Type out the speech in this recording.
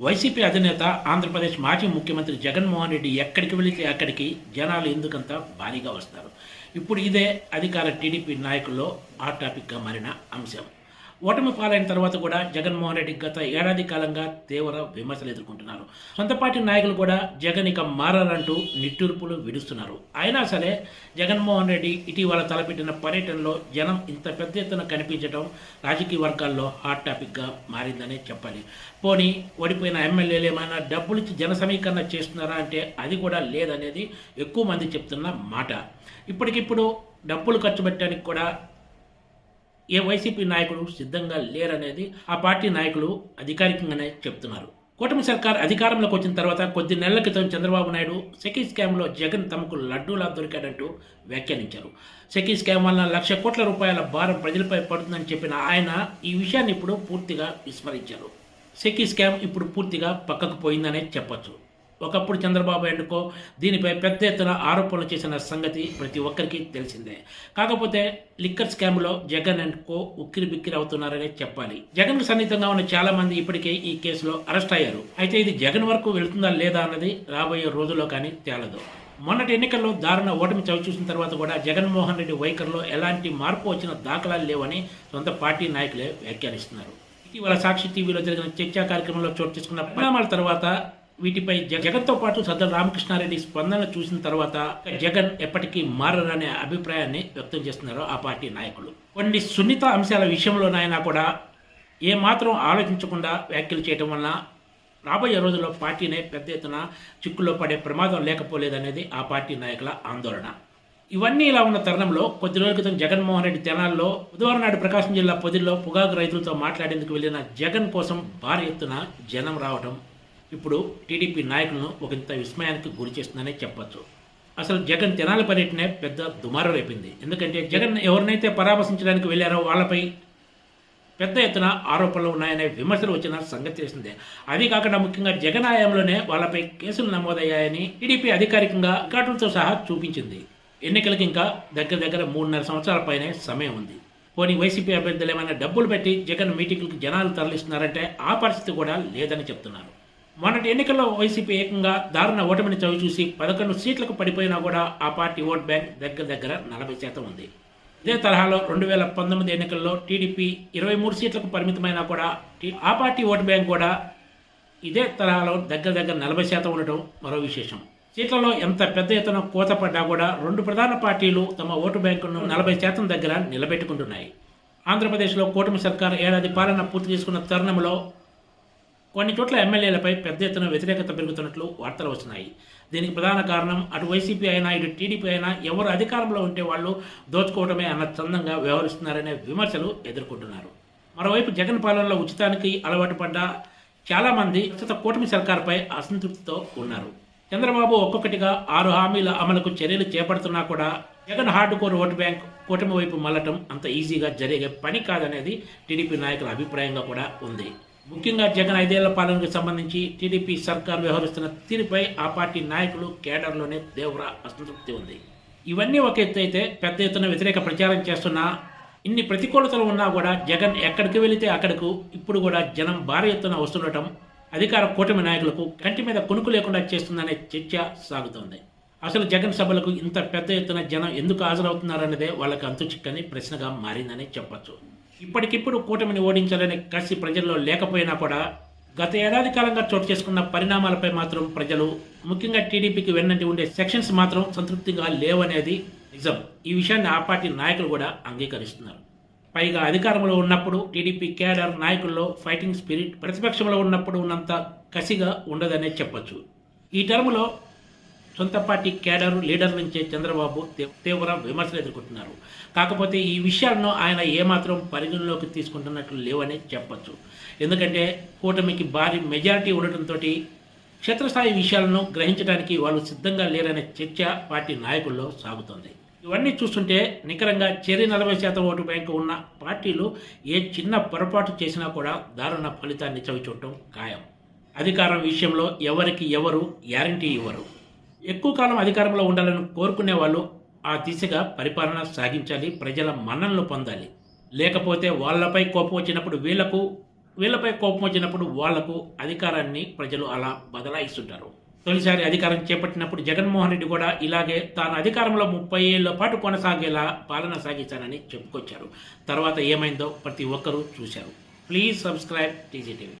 YCP అధినేత ఆంధ్రప్రదేశ్ మాజీ ముఖ్యమంత్రి జగన్మోహన్ రెడ్డి ఎక్కడికి వెళితే అక్కడికి జనాలు ఎందుకంత భారీగా వస్తారు. ఇప్పుడు ఇదే అధికార టీడీపీ నాయకుల్లో హాట్ టాపిక్గా మారిన అంశం. ఓటమి పాలైన తర్వాత కూడా జగన్మోహన్ రెడ్డి గత ఏడాది కాలంగా తీవ్ర విమర్శలు ఎదుర్కొంటున్నారు. సొంత పార్టీ నాయకులు కూడా జగన్ ఇక మారారంటూ నిట్టూర్పులు విడుస్తున్నారు. అయినా సరే జగన్మోహన్ రెడ్డి ఇటీవల తలపెట్టిన పర్యటనలో జనం ఇంత పెద్ద ఎత్తున కనిపించడం రాజకీయ వర్గాల్లో హాట్ టాపిక్గా మారిందనే చెప్పాలి. పోనీ ఓడిపోయిన ఎమ్మెల్యేలు ఏమైనా డబ్బులిచ్చి జన సమీకరణ చేస్తున్నారా అంటే అది కూడా లేదనేది ఎక్కువ మంది చెప్తున్న మాట. ఇప్పటికిప్పుడు డబ్బులు ఖర్చు పెట్టడానికి కూడా ఏ వైసీపీ నాయకుడు సిద్ధంగా లేరనేది ఆ పార్టీ నాయకులు అధికారికంగానే చెప్తున్నారు. కూటమి సర్కార్ అధికారంలోకి వచ్చిన తర్వాత కొద్ది నెలల క్రితం చంద్రబాబు నాయుడు సెకీ స్కామ్లో జగన్ తమకు లడ్డూలా దొరికాడంటూ వ్యాఖ్యానించారు. సెకీ స్కామ్ వలన లక్ష కోట్ల రూపాయల భారం ప్రజలపై పడుతుందని చెప్పిన ఆయన ఈ విషయాన్ని ఇప్పుడు పూర్తిగా విస్మరించారు. సెకీ స్కామ్ ఇప్పుడు పూర్తిగా పక్కకు పోయిందనే చెప్పొచ్చు. ఒకప్పుడు చంద్రబాబు నాయుడుకో దీనిపై పెద్ద ఎత్తున ఆరోపణలు చేసిన సంగతి ప్రతి ఒక్కరికి తెలిసిందే. కాకపోతే లిక్కర్ స్కామ్లో జగన్ అండ్ కో ఉక్కిరి బిక్కిరి అవుతున్నారనే చెప్పాలి. జగన్కు సన్నిహితంగా ఉన్న చాలా మంది ఇప్పటికే ఈ కేసులో అరెస్ట్ అయ్యారు. అయితే ఇది జగన్ వరకు వెళుతుందా లేదా అన్నది రాబోయే రోజుల్లో కానీ తేలదు. మొన్నటి ఎన్నికల్లో దారుణ ఓటమి చవి చూసిన తర్వాత కూడా జగన్మోహన్ రెడ్డి వైఖరిలో ఎలాంటి మార్పు వచ్చిన దాఖలాలు లేవని సొంత పార్టీ నాయకులే వ్యాఖ్యానిస్తున్నారు. ఇటీవల సాక్షి టీవీలో జరిగిన చర్చా కార్యక్రమంలో చోటు చేసుకున్న పరిణామాల తర్వాత వీటిపై జ- జగన్తో పాటు సజ్జల రామకృష్ణారెడ్డి స్పందన చూసిన తర్వాత జగన్ ఎప్పటికీ మారరనే అభిప్రాయాన్ని వ్యక్తం చేస్తున్నారు ఆ పార్టీ నాయకులు. కొన్ని సున్నిత అంశాల విషయంలోనైనా కూడా ఏమాత్రం ఆలోచించకుండా వ్యాఖ్యలు చేయడం వలన రాబోయే రోజుల్లో పార్టీనే పెద్ద ఎత్తున చిక్కుల్లో పడే ప్రమాదం లేకపోలేదనేది ఆ పార్టీ నాయకుల ఆందోళన. ఇవన్నీ ఇలా ఉన్న తరుణంలో కొద్ది రోజుల క్రితం జగన్మోహన్ రెడ్డి తెనాల్లో బుధవారం నాడు ప్రకాశం జిల్లా పొదిల్లో పొగాకు రైతులతో మాట్లాడేందుకు వెళ్ళిన జగన్ కోసం భారీ ఎత్తున జనం రావడం ఇప్పుడు టీడీపీ నాయకులను ఒకంత విస్మయానికి గురి చేస్తుందనే చెప్పచ్చు. అసలు జగన్ తెనాలి పర్యటనే పెద్ద దుమారం రేపింది. ఎందుకంటే జగన్ ఎవరినైతే పరామర్శించడానికి వెళ్ళారో వాళ్ళపై పెద్ద ఎత్తున ఆరోపణలు ఉన్నాయనే విమర్శలు వచ్చిన సంగతి తెలిసిందే. అవి కాకుండా ముఖ్యంగా జగన్ హయాంలోనే వాళ్ళపై కేసులు నమోదయ్యాయని టీడీపీ అధికారికంగా రికార్డులతో సహా చూపించింది. ఎన్నికలకు ఇంకా దగ్గర దగ్గర మూడున్నర సంవత్సరాల పైనే సమయం ఉంది. పోనీ వైసీపీ అభ్యర్థులు ఏమైనా డబ్బులు పెట్టి జగన్ మీటింగ్లకు జనాలు తరలిస్తున్నారంటే ఆ పరిస్థితి కూడా లేదని చెప్తున్నారు. మొన్నటి ఎన్నికల్లో వైసీపీ ఏకంగా దారుణ ఓటమిని చవి చూసి పదకొండు సీట్లకు పడిపోయినా కూడా ఆ పార్టీ ఓట్ బ్యాంక్ దగ్గర దగ్గర నలభై శాతం ఉంది. ఇదే తరహాలో రెండు వేల పంతొమ్మిది ఎన్నికల్లో టీడీపీ ఇరవై మూడు సీట్లకు పరిమితమైనా కూడా ఆ పార్టీ ఓటు బ్యాంక్ కూడా ఇదే తరహాలో దగ్గర దగ్గర నలభై శాతం ఉండటం మరో విశేషం. సీట్లలో ఎంత పెద్ద ఎత్తున కోత పడ్డా కూడా రెండు ప్రధాన పార్టీలు తమ ఓటు బ్యాంకును నలభై శాతం దగ్గర నిలబెట్టుకుంటున్నాయి. ఆంధ్రప్రదేశ్లో కూటమి సర్కార్ ఏడాది పాలన పూర్తి చేసుకున్న తరుణంలో కొన్ని చోట్ల ఎమ్మెల్యేలపై పెద్ద ఎత్తున వ్యతిరేకత పెరుగుతున్నట్లు వార్తలు వస్తున్నాయి. దీనికి ప్రధాన కారణం అటు వైసీపీ అయినా ఇటు టీడీపీ అయినా ఎవరు అధికారంలో ఉంటే వాళ్ళు దోచుకోవడమే అన్న చందంగా వ్యవహరిస్తున్నారనే విమర్శలు ఎదుర్కొంటున్నారు. మరోవైపు జగన్ పాలనలో ఉచితానికి అలవాటు పడ్డ చాలామంది ప్రస్తుత కూటమి సర్కార్పై అసంతృప్తితో ఉన్నారు. చంద్రబాబు ఒక్కొక్కటిగా ఆరు హామీల అమలుకు చర్యలు చేపడుతున్నా కూడా Jagan hard core vote bank కూటమి వైపు మళ్ళటం అంత ఈజీగా జరిగే పని కాదనేది టీడీపీ నాయకుల అభిప్రాయంగా కూడా ఉంది. ముఖ్యంగా జగన్ ఐదేళ్ళ పాలనకు సంబంధించి టీడీపీ సర్కార్ వ్యవహరిస్తున్న తీరుపై ఆ పార్టీ నాయకులు కేడర్లోనే తీవ్ర అసంతృప్తి ఉంది. ఇవన్నీ ఒక ఎత్తు అయితే పెద్ద ఎత్తున వ్యతిరేక ప్రచారం చేస్తున్న ఇన్ని ప్రతికూలతలు ఉన్నా కూడా జగన్ ఎక్కడికి వెళితే అక్కడకు ఇప్పుడు కూడా జనం భారీ ఎత్తున వస్తుండటం అధికార కూటమి నాయకులకు కంటి మీద కొనుకు లేకుండా చేస్తుందనే చర్చ సాగుతోంది. అసలు జగన్ సభలకు ఇంత పెద్ద ఎత్తున జనం ఎందుకు హాజరవుతున్నారన్నదే వాళ్ళకి అంతు చిక్కని ప్రశ్నగా మారిందని చెప్పొచ్చు. ఇప్పటికిప్పుడు కూటమిని ఓడించాలనే కసి ప్రజల్లో లేకపోయినా కూడా గత ఏడాది కాలంగా చోటు చేసుకున్న పరిణామాలపై మాత్రం ప్రజలు ముఖ్యంగా టీడీపీకి వెన్నంటి ఉండే సెక్షన్స్ మాత్రం సంతృప్తిగా లేవనేది నిజం. ఈ విషయాన్ని ఆ పార్టీ నాయకులు కూడా అంగీకరిస్తున్నారు. పైగా అధికారంలో ఉన్నప్పుడు టీడీపీ కేడర్ నాయకుల్లో ఫైటింగ్ స్పిరిట్ ప్రతిపక్షంలో ఉన్నప్పుడు ఉన్నంత కసిగా ఉండదనే చెప్పొచ్చు. ఈ టర్ములో సొంత పార్టీ కేడర్ లీడర్ నుంచే చంద్రబాబు తీవ్ర విమర్శలు ఎదుర్కొంటున్నారు. కాకపోతే ఈ విషయాలను ఆయన ఏమాత్రం పరిగణలోకి తీసుకుంటున్నట్లు లేవని చెప్పచ్చు. ఎందుకంటే కూటమికి భారీ మెజారిటీ ఉండటంతో క్షేత్రస్థాయి విషయాలను గ్రహించడానికి వాళ్ళు సిద్ధంగా లేరనే చర్చ పార్టీ నాయకుల్లో సాగుతోంది. ఇవన్నీ చూస్తుంటే నికరంగా చెరి నలభై శాతం ఓటు బ్యాంకు ఉన్న పార్టీలు ఏ చిన్న పొరపాటు చేసినా కూడా దారుణ ఫలితాన్ని చవిచూడటం ఖాయం. అధికారం విషయంలో ఎవరికి ఎవరు గ్యారంటీ ఇవ్వరు. ఎక్కువ కాలం అధికారంలో ఉండాలని కోరుకునే వాళ్ళు ఆ దిశగా పరిపాలన సాగించాలి ప్రజల మన్ననలు పొందాలి. లేకపోతే వాళ్ళపై కోపం వచ్చినప్పుడు వీళ్ళకు వీళ్ళపై కోపం వచ్చినప్పుడు వాళ్ళకు అధికారాన్ని ప్రజలు అలా బదలాయిస్తుంటారు. తొలిసారి అధికారం చేపట్టినప్పుడు జగన్మోహన్ రెడ్డి కూడా ఇలాగే తాను అధికారంలో ముప్పై ఏళ్ళ పాటు కొనసాగేలా పాలన సాగించానని చెప్పుకొచ్చారు. తర్వాత ఏమైందో ప్రతి ఒక్కరూ చూశారు. Please subscribe TGTV